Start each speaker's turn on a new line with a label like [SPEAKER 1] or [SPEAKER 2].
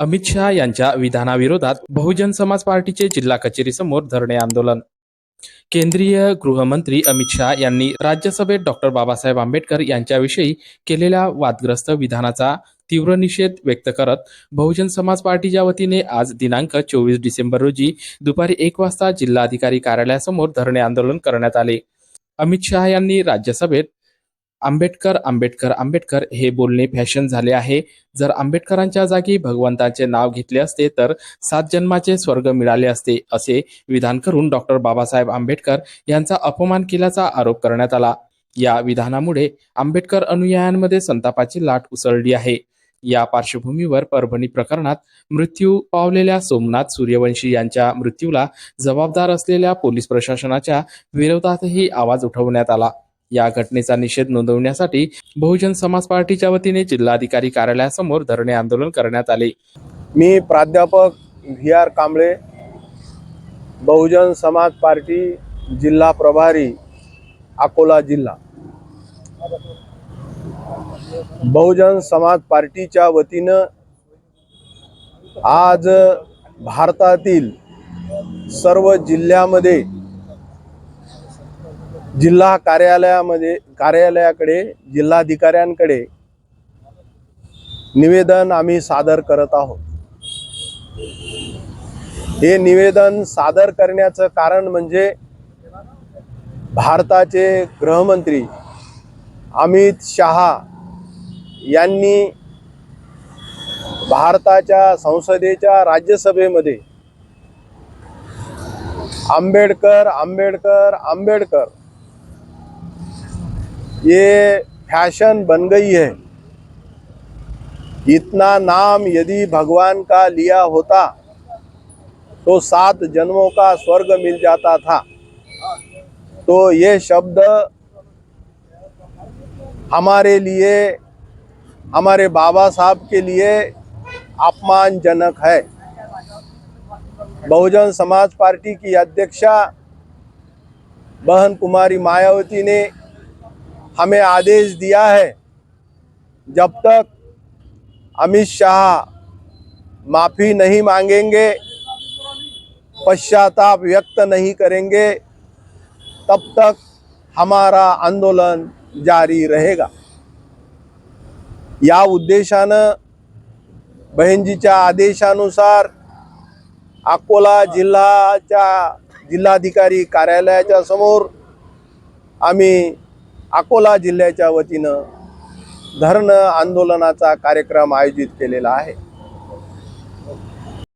[SPEAKER 1] अमित शहा यांच्या विधानाविरोधात बहुजन समाज पार्टीचे जिल्हा कचेरीसमोर धरणे आंदोलन. केंद्रीय गृहमंत्री अमित शहा यांनी राज्यसभेत डॉक्टर बाबासाहेब आंबेडकर यांच्याविषयी केलेल्या वादग्रस्त विधानाचा तीव्र निषेध व्यक्त करत बहुजन समाज पार्टीच्या वतीने आज दिनांक चोवीस डिसेंबर रोजी दुपारी एक वाजता जिल्हाधिकारी कार्यालयासमोर धरणे आंदोलन करण्यात आले. अमित शहा यांनी राज्यसभेत आंबेडकर आंबेडकर आंबेडकर हे बोलणे फॅशन झाले आहे. जर आंबेडकरांच्या जागी भगवंतांचे नाव घेतले असते तर सात जन्माचे स्वर्ग मिळाले असते असे विधान करून डॉक्टर बाबासाहेब आंबेडकर यांचा अपमान केल्याचा आरोप करण्यात आला. या विधानामुळे आंबेडकर अनुयायांमध्ये संतापाची लाट उसळली आहे. या पार्श्वभूमीवर परभणी प्रकरणात मृत्यू पावलेल्या सोमनाथ सूर्यवंशी यांच्या मृत्यूला जबाबदार असलेल्या पोलीस प्रशासनाच्या विरोधातही आवाज उठवण्यात आला. या घटनेचा निषेध नोंदवण्यासाठी बहुजन समाज पार्टीच्या वतीने जिल्हाधिकारी कार्यालयासमोर धरणे आंदोलन करण्यात आले.
[SPEAKER 2] मी प्राध्यापक V R Kamble Bahujan Samaj party जिल्हा प्रभारी अकोला जिल्हा. बहुजन समाज पार्टीच्या वतीनं आज भारतातील सर्व जिल्ह्यामध्ये जिल्हा कार्यालयामध्ये कार्यालयाकडे जिल्हाधिकाऱ्यांकडे निवेदन आम्ही सादर करत आहोत. हे निवेदन सादर करण्याचं कारण म्हणजे भारताचे गृहमंत्री अमित शहा यांनी भारताच्या संसदेच्या राज्यसभेमध्ये आंबेडकर आंबेडकर आंबेडकर ये फ़ैशन बन गई है। इतना नाम यदि भगवान का लिया होता तो सात जन्मों का स्वर्ग मिल जाता था। तो ये शब्द हमारे लिए, हमारे बाबा साहब के लिए अपमानजनक है। बहुजन समाज पार्टी की अध्यक्षा बहन कुमारी मायावती ने हमें आदेश दिया है। जब तक अमित शाह माफ़ी नहीं मांगेंगे पश्चाताप व्यक्त नहीं करेंगे तब तक हमारा आंदोलन जारी रहेगा। या उद्देशानं बहिणजीच्या आदेशानुसार अकोला जिल्हाच्या जिल्हाधिकारी कार्यालयाच्या समोर आम्ही अकोला जिल्ह्याच्या वतीनं धरण आंदोलनाचा कार्यक्रम आयोजित केलेला आहे.